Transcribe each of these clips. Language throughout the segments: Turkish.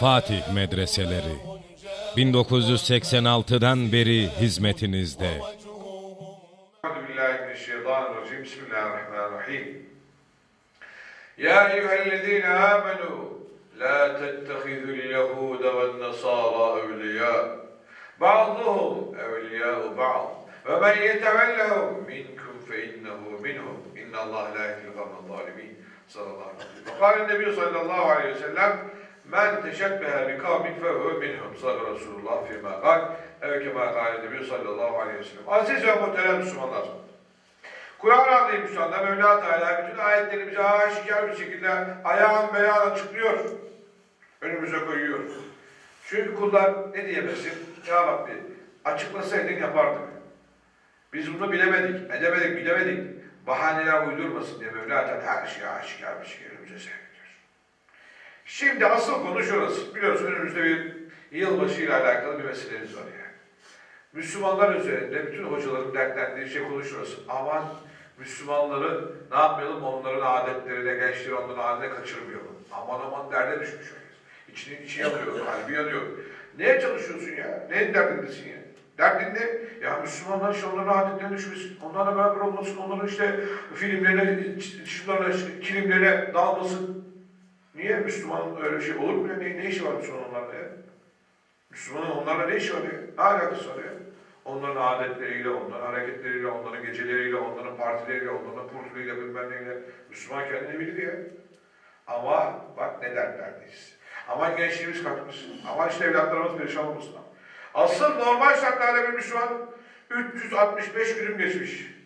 Fatih Medreseleri 1986'dan beri hizmetinizde. Bismillahirrahmanirrahim. Ya eyyühellezine amenu la tettehidul yehude ve nasara evliya. Bazıhum evliyâ ba'd. Ve men yetevellehum minkum fe innehu minhum. İnna Allah la yehdil zalimin. Sallallahu aleyhi ve sellem. Ve kâle nebi sallallahu aleyhi ve sellem Men teşebbehe bi kavmin fe hu minhum sallallahu Resulullah fîmâ kal ev kemâ gâle sallallahu aleyhi ve sellem. Aziz ve muhterem Müslümanlar. Kur'an-ı Azimüşşan'da Mevla Teala bütün ayetlerimizi aşikar bir şekilde ayağın beyan açıklıyor. Önümüze koyuyor. Çünkü kullar ne diyemesin? Ya Rabbi açıklasaydın yapardık. Biz bunu bilemedik, edemedik, bilemedik. Bahaneler uydurmasın diye Mevla Teala her şeyi aşikar bir şekilde önümüze seriyor. Şimdi asıl konu şurası. Biliyorsun önümüzde bir yılbaşı ile alakalı bir meselemiz var yani. Müslümanlar üzerinde bütün hocaların dertlendiği şey konu şurası. Aman Müslümanları ne yapmayalım onların adetlerine, gençleri onların haline kaçırmayalım. Aman aman derde düşmüş herkes. İçinin içi yanıyor, kalbi yanıyor. Neye çalışıyorsun ya? Neyin derdindesin ya? Derdin ne? Ya Müslümanlar işte onların adetlerine düşmesin, onlarla beraber olmasın, onların işte filmlerine, işte kilimlerine dalmasın. Niye Müslümanın öyle şey olur mu? Ne, ne işi var Müslümanlarla ya? Müslümanın onlarla ne işi var ya? Ne alakası var ya? Onların adetleriyle, onların hareketleriyle, onların geceleriyle, onların partileriyle, onların kurtuluyla bilmem neyle. Müslüman kendini bilir ya. Ama bak ne dertlerdeyiz. Aman gençliğimiz kaçmış. Aman işte evlatlarımız perişan olmasın. Asıl normal şartlarda bir Müslüman 365 günüm geçmiş.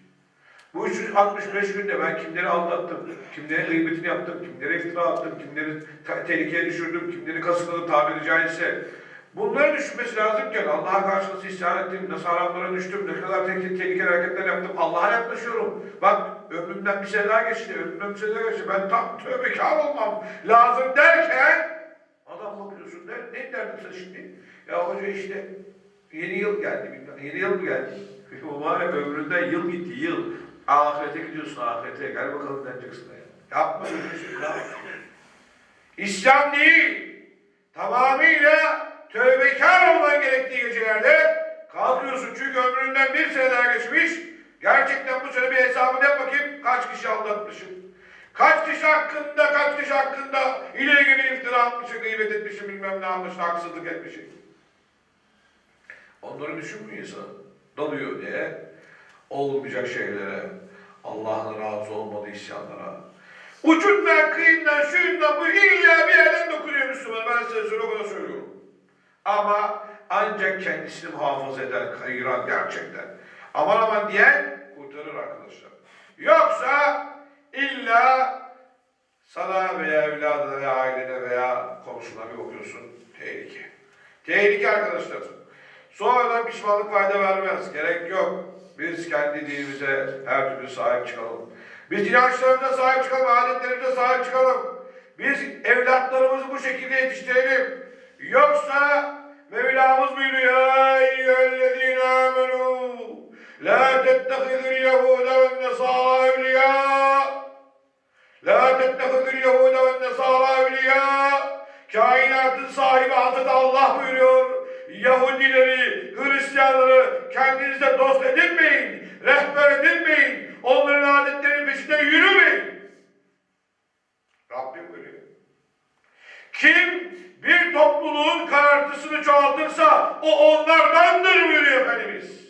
Bu 365 günde ben kimleri aldattım, kimlerin gıybetini yaptım, kimlere iftira attım, kimleri te- tehlikeye düşürdüm, kimleri kasıkladım tabiri caizse. Bunları düşünmesi lazımken Allah'a karşı nasıl isyan ettim, nasıl haramlara düştüm, ne kadar tehlikeli, tehlikeli hareketler yaptım, Allah'a yaklaşıyorum. Bak ömrümden bir sene daha geçti, ömrümden bir sene daha geçti. Ben tam tövbekar olmam lazım derken adam bakıyorsun ne, ne derdin sen şimdi? Ya hoca işte yeni yıl geldi, yeni yıl mı geldi? Mübarek ömründen yıl gitti, yıl. Ahirete gidiyorsun ahirete, gel bakalım deneceksin ya. Yapma öyle şey, yapma. İslam değil, tamamıyla tövbekar olman gerektiği gecelerde kalkıyorsun çünkü ömründen bir sene daha geçmiş. Gerçekten bu sene bir hesabını yap bakayım kaç kişi aldatmışsın. Kaç kişi hakkında, kaç kişi hakkında ileri geri iftira atmışsın, gıybet etmişsin, bilmem ne yapmışsın, haksızlık etmişsin. Onları düşünmüyor insan. Dalıyor diye olmayacak şeylere, Allah'ın razı olmadığı isyanlara. Ucundan, kıyından, şuyundan bu illa bir yerden dokunuyor Müslüman. Ben size söyle o söylüyorum. Ama ancak kendisini muhafaza eden, kayıran gerçekten. Aman aman diyen kurtarır arkadaşlar. Yoksa illa sana veya evladına veya ailene veya komşuna bir bakıyorsun tehlike. Tehlike arkadaşlar. Sonradan pişmanlık fayda vermez. Gerek yok. Biz kendi dinimize her türlü sahip çıkalım. Biz inançlarımıza sahip çıkalım, adetlerimize sahip çıkalım. Biz evlatlarımızı bu şekilde yetiştirelim. Yoksa Mevlamız buyuruyor Ya eyyühellezine amenu La tettehidul yehude ve nesara evliya La tettehidul yehude ve nesara evliya Kainatın sahibi Hazreti Allah buyuruyor. Yahudileri, Hristiyanları kendinize dost edinmeyin, rehber edinmeyin, onların adetlerinin peşinde yürümeyin. Rabbim buyuruyor. Kim bir topluluğun karartısını çoğaltırsa o onlardandır buyuruyor Efendimiz.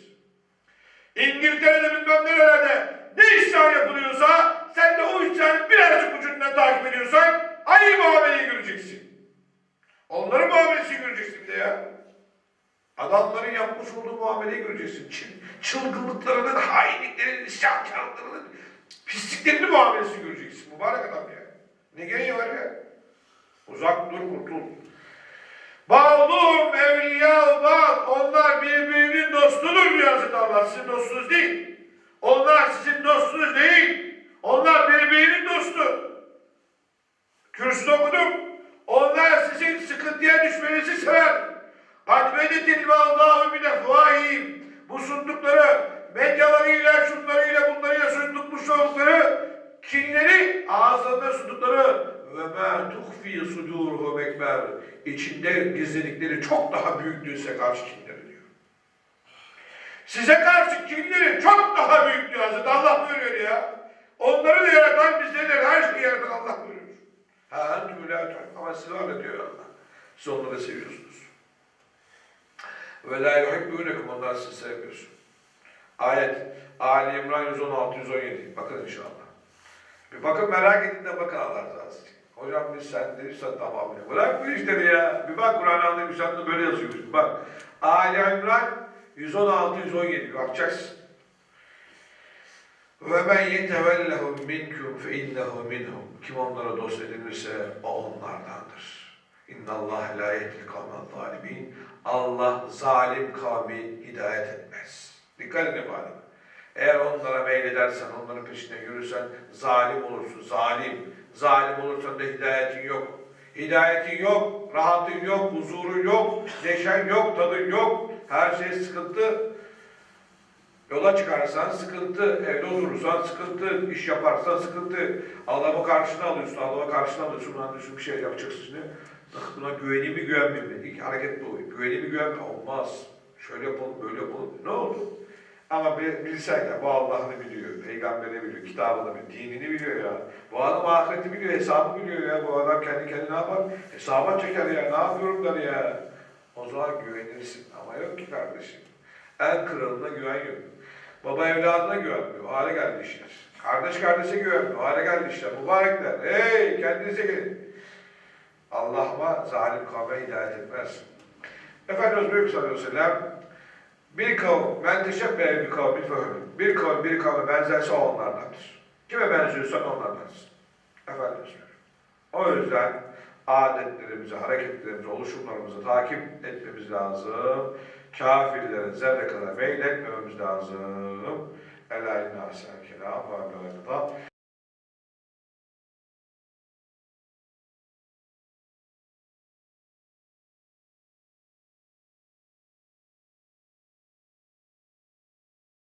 İngiltere'de bilmem nerelerde ne isyan yapılıyorsa sen de o isyanın birazcık ucundan takip ediyorsan aynı muameleyi göreceksin. Onların muamelesini göreceksin de ya. Adamların yapmış olduğu muameleyi göreceksin. Çıl, çılgınlıklarının, hainliklerinin, isyankarlıklarının, pisliklerinin muamelesini göreceksin. Mübarek adam ya. Ne gereği var ya? Uzak dur kurtul. Bağlum evliya bak onlar birbirinin dostudur diyor Hazreti Allah. Sizin dostunuz değil. İçinde gizledikleri çok daha büyüktür size karşı kinleri diyor. Size karşı kinleri çok daha büyük diyor Hazreti Allah buyuruyor ya. Onları da yaratan bizleri her şeyi yaratan Allah buyuruyor. Ha ama siz öyle diyor Allah. Siz onları seviyorsunuz. Ve la yuhibbunekum onlar sizi sevmiyorsun. Ayet Ali İmran 116 117. Bakın inşallah. Bir bakın merak edin de bakın Allah razı olsun. Hocam biz sen de sen tamam ya. Bırak bu işleri ya. Bir bak Kur'an anlayıp sen de böyle yazıyorsun. Bak. Ali İmran 116 117. Bakacaksın. Ve men yetevellehum minkum fe innehu minhum. Kim onlara dost edinirse o onlardandır. İnna Allah la yehdil kavmen zalimin. Allah zalim kavmi hidayet etmez. Dikkat edin bari. Eğer onlara meyledersen, onların peşine yürürsen zalim olursun. Zalim. Zalim olursan da hidayetin yok. Hidayetin yok, rahatın yok, huzurun yok, neşen yok, tadın yok. Her şey sıkıntı. Yola çıkarsan sıkıntı, evde oturursan sıkıntı, iş yaparsan sıkıntı. Adamı karşına alıyorsun, adamı karşına alıyorsun, lan diyorsun bir şey yapacaksın şimdi. Buna güveneyim mi güvenmeyeyim mi? İlk hareket bu. Güveneyim mi güvenmeyeyim? Olmaz. Şöyle yapalım, böyle yapalım. Ne oldu? Ama bil- bilsen ya bu Allah'ını biliyor, peygamberi biliyor, kitabını biliyor, dinini biliyor ya. Bu adam ahireti biliyor, hesabı biliyor ya. Bu adam kendi kendine ne yapar? Hesaba çeker ya, ne yapıyorum der ya. O zaman güvenirsin ama yok ki kardeşim. En kralına güven yok. Baba evladına güvenmiyor. Hale geldi işler. Kardeş kardeşe güvenmiyor. Hale geldi işler. Mübarekler. Hey kendinize gelin. Allah'ıma zalim kavme hidayet etmez. Efendimiz Büyük sallallahu aleyhi ve sellem bir kavim, men teşebbehe bir kavmin fehmün. Bir kavim bir kavme benzerse o onlardandır. Kime benziyorsan onlardansın. Efendimiz buyuruyor. O yüzden adetlerimizi, hareketlerimizi, oluşumlarımızı takip etmemiz lazım. Kafirlere zerre kadar meyletmememiz lazım. Ela inna sen kelam ve